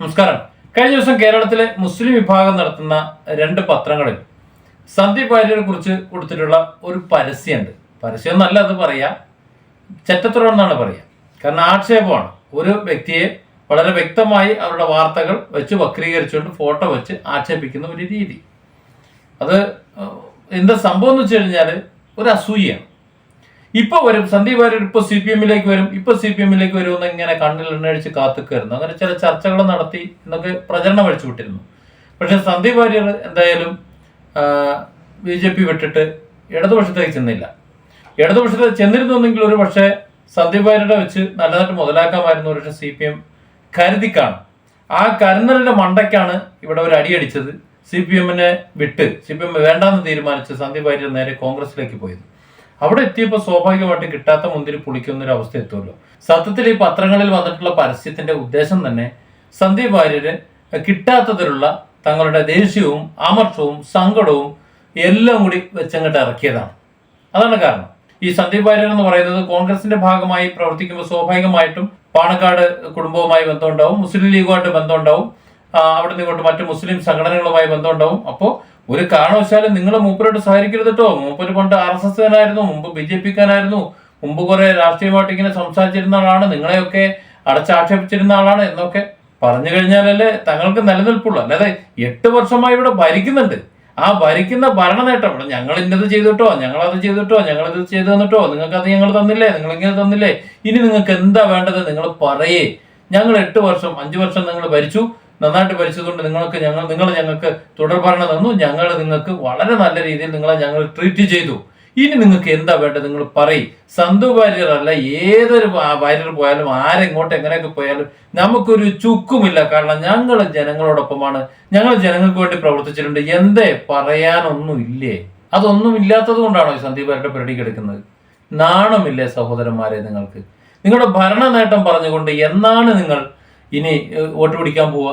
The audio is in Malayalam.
നമസ്കാരം. കഴിഞ്ഞ ദിവസം കേരളത്തിലെ മുസ്ലിം വിഭാഗം നടത്തുന്ന രണ്ട് പത്രങ്ങളിൽ സന്ദീപ് വാര്യരെ കുറിച്ച് കൊടുത്തിട്ടുള്ള ഒരു പരസ്യമുണ്ട്. പരസ്യം എന്നല്ല അത് പറയാ. ചെറ്റത്തുറം എന്നാണ് പറയുക കാരണം ആക്ഷേപമാണ്. ഒരു വ്യക്തിയെ വളരെ വ്യക്തമായി അവരുടെ വാർത്തകൾ വെച്ച് വക്രീകരിച്ചുകൊണ്ട് ഫോട്ടോ വെച്ച് ആക്ഷേപിക്കുന്ന ഒരു രീതി. അത് എന്താ സംഭവം എന്ന് വെച്ച് കഴിഞ്ഞാൽ ഒരു അസൂയയാണ്. ഇപ്പൊ വരും. സന്ദീപ് വാര്യർ ഇപ്പൊ സി പി എമ്മിലേക്ക് വരും. ഇപ്പൊ സി പി എമ്മിലേക്ക് വരും ഇങ്ങനെ കണ്ണിൽ എണ്ണയടിച്ച് കാത്തുകയായിരുന്നു. അങ്ങനെ ചില ചർച്ചകൾ നടത്തി എന്നൊക്കെ പ്രചരണം അഴിച്ചു വിട്ടിരുന്നു. പക്ഷെ സന്ദീപ് വാര്യർ എന്തായാലും ബി ജെ പി വിട്ടിട്ട് ഇടതുപക്ഷത്തേക്ക് ചെന്നില്ല. ഇടതുപക്ഷത്തേക്ക് ചെന്നിരുന്നെങ്കിൽ ഒരു പക്ഷേ സന്ദീപ് വാര്യരുടെ വെച്ച് നല്ലതായിട്ട് മുതലാക്കാമായിരുന്നു ഒരു പക്ഷേ സി പി എം കരുതിക്കാണ്. കാണും ആ കരുന്നലിന്റെ മണ്ടയ്ക്കാണ് ഇവിടെ ഒരു അടിയടിച്ചത്. സി പി എമ്മിനെ വിട്ട് സി പി എം വേണ്ടാന്ന് തീരുമാനിച്ച് സന്ദീപ് വാര്യർ നേരെ കോൺഗ്രസിലേക്ക് പോയത്. അവിടെ എത്തിയപ്പോൾ സ്വാഭാവികമായിട്ട് കിട്ടാത്ത മുന്തിരി പുളിക്കുന്ന ഒരു അവസ്ഥ എത്തുമല്ലോ. സത്യത്തിൽ ഈ പത്രങ്ങളിൽ വന്നിട്ടുള്ള പരസ്യത്തിന്റെ ഉദ്ദേശം തന്നെ സന്ദീപ് വാര്യര് കിട്ടാത്തതിലുള്ള തങ്ങളുടെ ദേഷ്യവും അമർഷവും സങ്കടവും എല്ലാം കൂടി വെച്ചങ്ങട്ട് ഇറക്കിയതാണ്. അതാണ് കാരണം. ഈ സന്ദീപ് വാര്യർ എന്ന് പറയുന്നത് കോൺഗ്രസിന്റെ ഭാഗമായി പ്രവർത്തിക്കുമ്പോൾ സ്വാഭാവികമായിട്ടും പാണക്കാട് കുടുംബവുമായി ബന്ധമുണ്ടാവും മുസ്ലിം ലീഗുമായിട്ട് ബന്ധമുണ്ടാവും അവിടെ നിന്ന് ഇങ്ങോട്ട് മറ്റ് മുസ്ലിം സംഘടനകളുമായി ബന്ധമുണ്ടാവും. അപ്പോൾ ഒരു കാരണവശാലും നിങ്ങൾ മൂപ്പരോട്ട് സഹകരിക്കരുത് കേട്ടോ മൂപ്പര് പണ്ട് ആർ എസ് എസ്കാരായിരുന്നു മുമ്പ് ബി ജെ പിക്കാരായിരുന്നു മുമ്പ് കുറെ രാഷ്ട്രീയമായിട്ട് ഇങ്ങനെ സംസാരിച്ചിരുന്ന ആളാണ്. നിങ്ങളെയൊക്കെ അടച്ചാക്ഷേപിച്ചിരുന്ന ആളാണ് എന്നൊക്കെ പറഞ്ഞു കഴിഞ്ഞാലല്ലേ തങ്ങൾക്ക് നിലനിൽപ്പുള്ളൂ. അല്ലാതെ എട്ട് വർഷമായി ഇവിടെ ഭരിക്കുന്നുണ്ട്. ആ ഭരിക്കുന്ന ഭരണ നേട്ടം ഇവിടെ ഞങ്ങൾ ഇന്നത് ചെയ്തിട്ടോ ഞങ്ങൾ അത് ചെയ്തിട്ടോ ഞങ്ങൾ ഇത് ചെയ്തു തന്നിട്ടോ. നിങ്ങൾക്ക് അത് ഞങ്ങൾ തന്നില്ലേ? നിങ്ങൾ ഇങ്ങനെ തന്നില്ലേ? ഇനി നിങ്ങൾക്ക് എന്താ വേണ്ടത് നിങ്ങൾ പറയേ. ഞങ്ങൾ എട്ട് വർഷം അഞ്ചു വർഷം നിങ്ങൾ ഭരിച്ചു. നന്നായിട്ട് പഠിച്ചതുകൊണ്ട് നിങ്ങൾക്ക് ഞങ്ങൾ നിങ്ങൾ ഞങ്ങൾക്ക് തുടർ തുടർഭരണം തന്നു. ഞങ്ങൾ നിങ്ങൾക്ക് വളരെ നല്ല രീതിയിൽ നിങ്ങളെ ഞങ്ങൾ ട്രീറ്റ് ചെയ്തു. ഇനി നിങ്ങൾക്ക് എന്താ വേണ്ടത് നിങ്ങൾ പറയും. സന്തു വാര്യർ അല്ല ഏതൊരു വാര്യർ പോയാലും ആരെങ്ങോട്ട് എങ്ങനെയൊക്കെ പോയാലും നമുക്കൊരു ചുക്കുമില്ല. കാരണം ഞങ്ങൾ ജനങ്ങളോടൊപ്പമാണ്. ഞങ്ങൾ ജനങ്ങൾക്ക് വേണ്ടി പ്രവർത്തിച്ചിട്ടുണ്ട്. എന്തേ? പറയാനൊന്നും ഇല്ലേ അതൊന്നും ഇല്ലാത്തത് കൊണ്ടാണോ ഈ സന്ദീപ് വാര്യരുടെ പരിടി കിടക്കുന്നത് നാണമില്ലേ സഹോദരന്മാരെ നിങ്ങൾക്ക്? നിങ്ങളുടെ ഭരണ നേട്ടം പറഞ്ഞുകൊണ്ട് എന്നാണ് നിങ്ങൾ ഇനി വോട്ട് പിടിക്കാൻ പോവുക